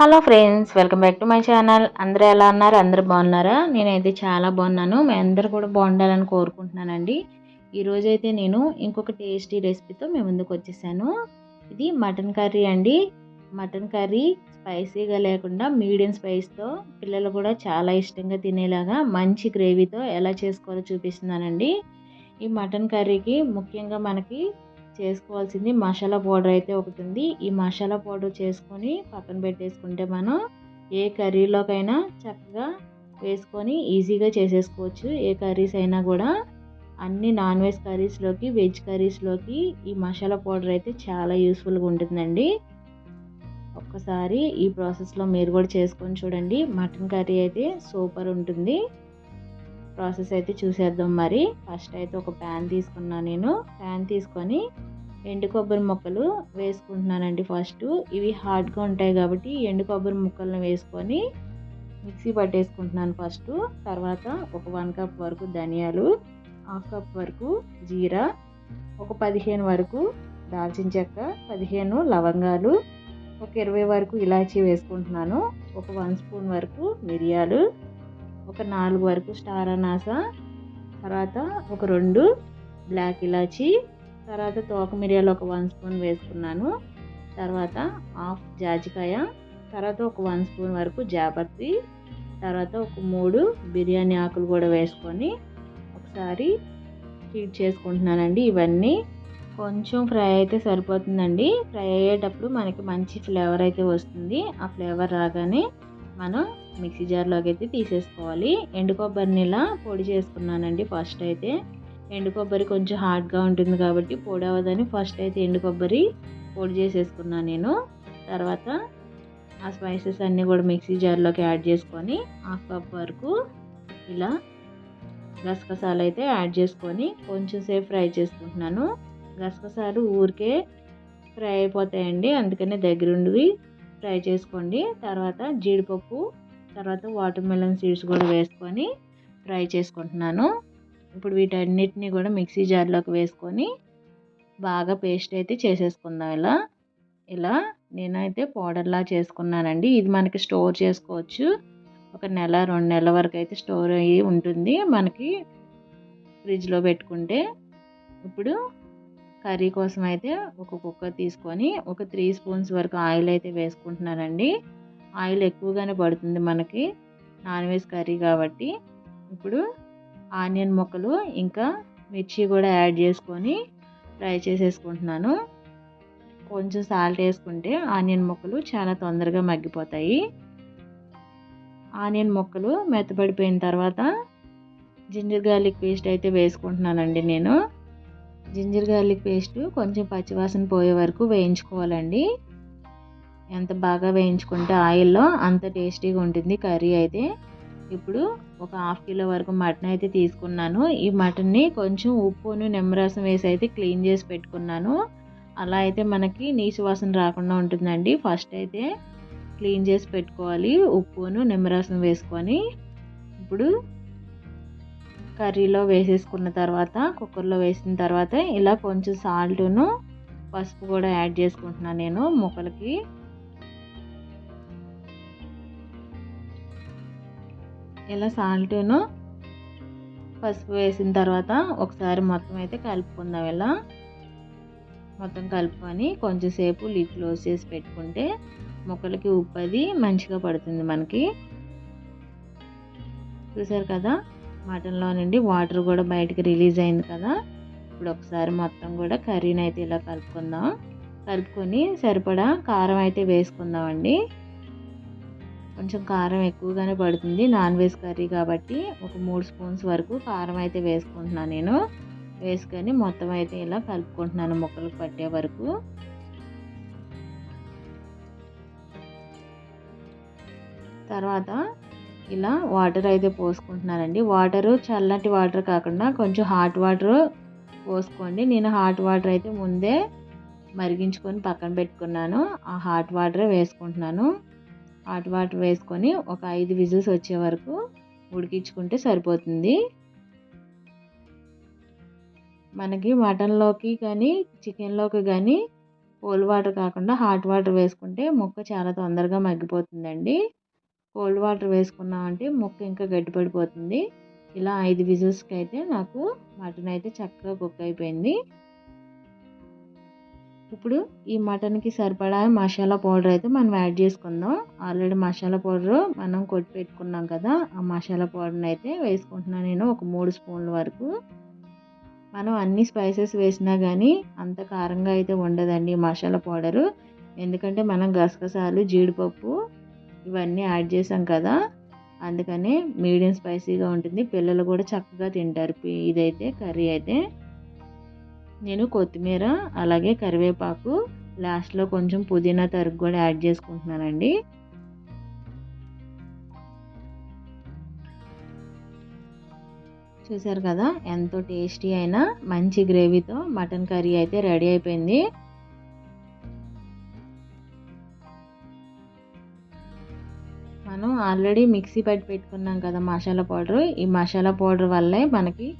Hello friends welcome back to my channel. అందరూ ఎలా ఉన్నారు? అందరూ బాగున్నారా? నేనైతే చాలా బాగున్నాను. మీ అందరూ కూడా బాగుండాలని కోరుకుంటున్నానండి. ఈరోజు అయితే నేను ఇంకొక టేస్టీ రెసిపీతో మీ ముందుకు వచ్చేసాను. ఇది మటన్ కర్రీ అండి. మటన్ కర్రీ స్పైసీగా లేకుండా మీడియం స్పైస్తో పిల్లలు కూడా చాలా ఇష్టంగా తినేలాగా మంచి గ్రేవీతో ఎలా చేసుకోవాలో చూపిస్తున్నానండి. ఈ మటన్ కర్రీకి ముఖ్యంగా మనకి చేసుకోవాల్సింది మసాలా పౌడర్ అయితే ఒకటి ఉంది. ఈ మసాలా పౌడర్ చేసుకొని పక్కన పెట్టేసుకుంటే మనం ఏ కర్రీలోకైనా చక్కగా వేసుకొని ఈజీగా చేసేసుకోవచ్చు. ఏ కర్రీస్ అయినా కూడా అన్ని నాన్ వెజ్ కర్రీస్లోకి వెజ్ కర్రీస్లోకి ఈ మసాలా పౌడర్ అయితే చాలా యూస్ఫుల్గా ఉంటుందండి. ఒక్కసారి ఈ ప్రాసెస్లో మీరు కూడా చేసుకొని చూడండి. మటన్ కర్రీ అయితే సూపర్ ఉంటుంది. ప్రాసెస్ అయితే చూసేద్దాం మరి. ఫస్ట్ అయితే ఒక ప్యాన్ తీసుకున్నాను నేను. ప్యాన్ తీసుకొని ఎండు కొబ్బరి ముక్కలు వేసుకుంటున్నానండి ఫస్ట్. ఇవి హార్డ్గా ఉంటాయి కాబట్టి ఎండు కొబ్బరి ముక్కలను వేసుకొని మిక్సీ పట్టేసుకుంటున్నాను ఫస్ట్. తర్వాత ఒక వన్ కప్ వరకు ధనియాలు హాఫ్ కప్ వరకు జీరా ఒక పదిహేను వరకు దాల్చిన చెక్క పదిహేను లవంగాలు ఒక ఇరవై వరకు ఇలాచీ వేసుకుంటున్నాను. ఒక వన్ స్పూన్ వరకు మిరియాలు ఒక నాలుగు వరకు స్టార్ అనాస తర్వాత ఒక రెండు బ్లాక్ ఇలాచీ తర్వాత తోక మిరియాలు ఒక వన్ స్పూన్ వేసుకున్నాను తర్వాత హాఫ్ జాజికాయ తర్వాత ఒక వన్ స్పూన్ వరకు జాపత్రి తర్వాత ఒక మూడు బిర్యానీ ఆకులు కూడా వేసుకొని ఒకసారి హీట్ చేసుకుంటున్నానండి ఇవన్నీ. కొంచెం ఫ్రై అయితే సరిపోతుందండి. ఫ్రై అయ్యేటప్పుడు మనకి మంచి ఫ్లేవర్ అయితే వస్తుంది. ఆ ఫ్లేవర్ రాగానే మనం మిక్సీ జార్లోకి అయితే తీసేసుకోవాలి. ఎండు కొబ్బరిని ఇలా పొడి చేసుకున్నానండి ఫస్ట్ అయితే. ఎండు కొబ్బరి కొంచెం హార్డ్గా ఉంటుంది కాబట్టి పొడి అవ్వదని ఫస్ట్ అయితే ఎండు కొబ్బరి పొడి చేసేసుకున్నాను నేను. తర్వాత ఆ స్పైసెస్ అన్నీ కూడా మిక్సీ జార్లోకి యాడ్ చేసుకొని హాఫ్ కప్ వరకు ఇలా గసగసాలు అయితే యాడ్ చేసుకొని కొంచెం సేపు ఫ్రై చేసుకుంటున్నాను. గసగసాలు ఊరికే ఫ్రై అయిపోతాయండి అందుకనే దగ్గరుండి ఫ్రై చేసుకోండి. తర్వాత జీడిపప్పు తర్వాత వాటర్ మెలన్ సీడ్స్ కూడా వేసుకొని ఫ్రై చేసుకుంటున్నాను. ఇప్పుడు వీటన్నిటిని కూడా మిక్సీ జార్లోకి వేసుకొని బాగా పేస్ట్ అయితే చేసేసుకుందాం ఇలా. ఇలా నేనైతే పౌడర్లా చేసుకున్నానండి. ఇది మనకి స్టోర్ చేసుకోవచ్చు. ఒక నెల రెండు నెలల వరకు అయితే స్టోర్ అయ్యి ఉంటుంది. మనకి ఫ్రిడ్జ్లో పెట్టుకుంటే. ఇప్పుడు కర్రీ కోసం అయితే ఒక కుక్కర్ తీసుకొని ఒక త్రీ స్పూన్స్ వరకు ఆయిల్ అయితే వేసుకుంటున్నానండి. ఆయిల్ ఎక్కువగానే పడుతుంది మనకి నాన్ వెజ్ కర్రీ కాబట్టి. ఇప్పుడు ఆనియన్ ముక్కలు ఇంకా మిర్చి కూడా యాడ్ చేసుకొని ఫ్రై చేసేసుకుంటున్నాను. కొంచెం సాల్ట్ వేసుకుంటే ఆనియన్ ముక్కలు చాలా తొందరగా మగ్గిపోతాయి. ఆనియన్ ముక్కలు మెత్తపడిపోయిన తర్వాత జింజర్ గార్లిక్ పేస్ట్ అయితే వేసుకుంటున్నానండి నేను. జింజర్ గార్లిక్ పేస్ట్ కొంచెం పచ్చివాసన పోయే వరకు వేయించుకోవాలండి. ఎంత బాగా వేయించుకుంటే ఆయిల్లో అంత టేస్టీగా ఉంటుంది కర్రీ అయితే. ఇప్పుడు ఒక హాఫ్ కిలో వరకు మటన్ అయితే తీసుకున్నాను. ఈ మటన్ని కొంచెం ఉప్పును నిమ్మరసం వేసి అయితే క్లీన్ చేసి పెట్టుకున్నాను. అలా అయితే మనకి నీచు వాసన రాకుండా ఉంటుందండి. ఫస్ట్ అయితే క్లీన్ చేసి పెట్టుకోవాలి. ఉప్పును నిమ్మరసం వేసుకొని. ఇప్పుడు కర్రీలో వేసేసుకున్న తర్వాత కుక్కర్లో వేసిన తర్వాత ఇలా కొంచెం సాల్ట్ను పసుపు కూడా యాడ్ చేసుకుంటున్నాను నేను ముక్కలకి. ఇలా సాల్ట్ను పసుపు వేసిన తర్వాత ఒకసారి మొత్తం అయితే కలుపుకుందాం ఇలా. మొత్తం కలుపుకొని కొంచెంసేపు లిడ్ క్లోజ్ చేసి పెట్టుకుంటే ముక్కలకి ఉప్పు అది మంచిగా పడుతుంది మనకి. చూసారు కదా? మటన్లో నుండి వాటర్ కూడా బయటకు రిలీజ్ అయింది కదా. ఇప్పుడు ఒకసారి మొత్తం కూడా కర్రీని అయితే ఇలా కలుపుకుందాం. కలుపుకొని సరిపడా కారం అయితే వేసుకుందామండి. కొంచెం కారం ఎక్కువగానే పడుతుంది. నాన్ వెజ్ కర్రీ కాబట్టి ఒక మూడు స్పూన్స్ వరకు కారం అయితే వేసుకుంటున్నాను నేను. వేసుకొని మొత్తం అయితే ఇలా కలుపుకుంటున్నాను ముక్కలకు పట్టే వరకు. తర్వాత ఇలా వాటర్ అయితే పోసుకుంటున్నానండి. వాటరు చల్లటి వాటర్ కాకుండా కొంచెం హాట్ వాటర్ పోసుకోండి. నేను హాట్ వాటర్ అయితే ముందే మరిగించుకొని పక్కన పెట్టుకున్నాను. ఆ హాట్ వాటర్ వేసుకుంటున్నాను. హాట్ వాటర్ వేసుకొని ఒక ఐదు విజిల్స్ వచ్చే వరకు ఉడికించుకుంటే సరిపోతుంది. మనకి మటన్లోకి కానీ చికెన్లోకి కానీ కోల్డ్ వాటర్ కాకుండా హాట్ వాటర్ వేసుకుంటే ముక్క చాలా తొందరగా మగ్గిపోతుందండి. కోల్డ్ వాటర్ వేసుకున్నామంటే ముక్క ఇంకా గట్టిపడిపోతుంది ఇలా ఐదు విజిల్స్కి అయితే నాకు మటన్ అయితే చక్కగా కుక్ అయిపోయింది. ఇప్పుడు ఈ మటన్కి సరిపడా మసాలా పౌడర్ అయితే మనం యాడ్ చేసుకుందాం. ఆల్రెడీ మసాలా పౌడర్ మనం కొట్టి పెట్టుకున్నాం కదా ఆ మసాలా పౌడర్ని అయితే వేసుకుంటున్నాను నేను ఒక మూడు స్పూన్ల వరకు. మనం అన్ని స్పైసెస్ వేసినా కానీ అంత కారంగా అయితే ఉండదండి మసాలా పౌడరు. ఎందుకంటే మనం గసగసాలు జీడిపప్పు ఇవన్నీ యాడ్ చేసాం కదా. అందుకని మీడియం స్పైసీగా ఉంటుంది. పిల్లలు కూడా చక్కగా తింటారు. ఇదైతే కర్రీ అయితే. నేను కొత్తిమీర అలాగే కరివేపాకు లాస్ట్లో కొంచెం పుదీనా తరుగు కూడా యాడ్ చేసుకుంటున్నానండి. చూసారు కదా? ఎంతో టేస్టీ అయినా మంచి గ్రేవీతో మటన్ కర్రీ అయితే రెడీ అయిపోయింది. మనం ఆల్రెడీ మిక్సీ పట్టి పెట్టుకున్నాం కదా మసాలా పౌడర్. ఈ మసాలా పౌడర్ వల్లే మనకి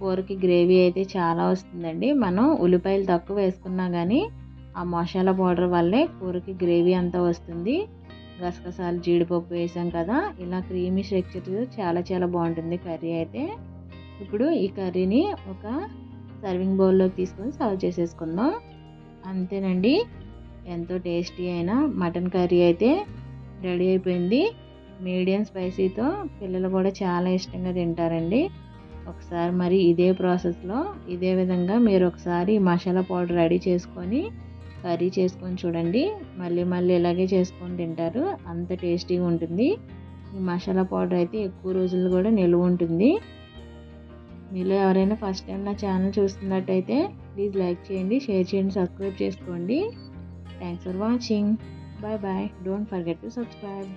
కూరకి గ్రేవీ అయితే చాలా వస్తుందండి. మనం ఉల్లిపాయలు తక్కువ వేసుకున్నా కానీ ఆ మసాలా పౌడర్ వల్లే కూరకి గ్రేవీ అంతా వస్తుంది. గసగసాలు జీడిపప్పు వేసాం కదా. ఇలా క్రీమీ స్ట్రక్చర్ చాలా చాలా బాగుంటుంది కర్రీ అయితే. ఇప్పుడు ఈ కర్రీని ఒక సర్వింగ్ బౌల్లోకి తీసుకొని సర్వ్ చేసేసుకుందాం. అంతేనండి. ఎంతో టేస్టీ అయిన మటన్ కర్రీ అయితే రెడీ అయిపోయింది. మీడియం స్పైసీతో పిల్లలు కూడా చాలా ఇష్టంగా తింటారండి. ఒకసారి మరి ఇదే ప్రాసెస్లో ఇదే విధంగా మీరు ఒకసారి మసాలా పౌడర్ రెడీ చేసుకొని కర్రీ చేసుకొని చూడండి. మళ్ళీ మళ్ళీ ఇలాగే చేసుకొని తింటారు. అంత టేస్టీగా ఉంటుంది. ఈ మసాలా పౌడర్ అయితే ఎక్కువ రోజులు కూడా నిలువ ఉంటుంది. మీలో ఎవరైనా ఫస్ట్ టైం నా ఛానల్ చూస్తున్నట్టయితే ప్లీజ్ లైక్ చేయండి షేర్ చేయండి సబ్స్క్రైబ్ చేసుకోండి. Thanks for watching. Bye bye. Don't forget to subscribe.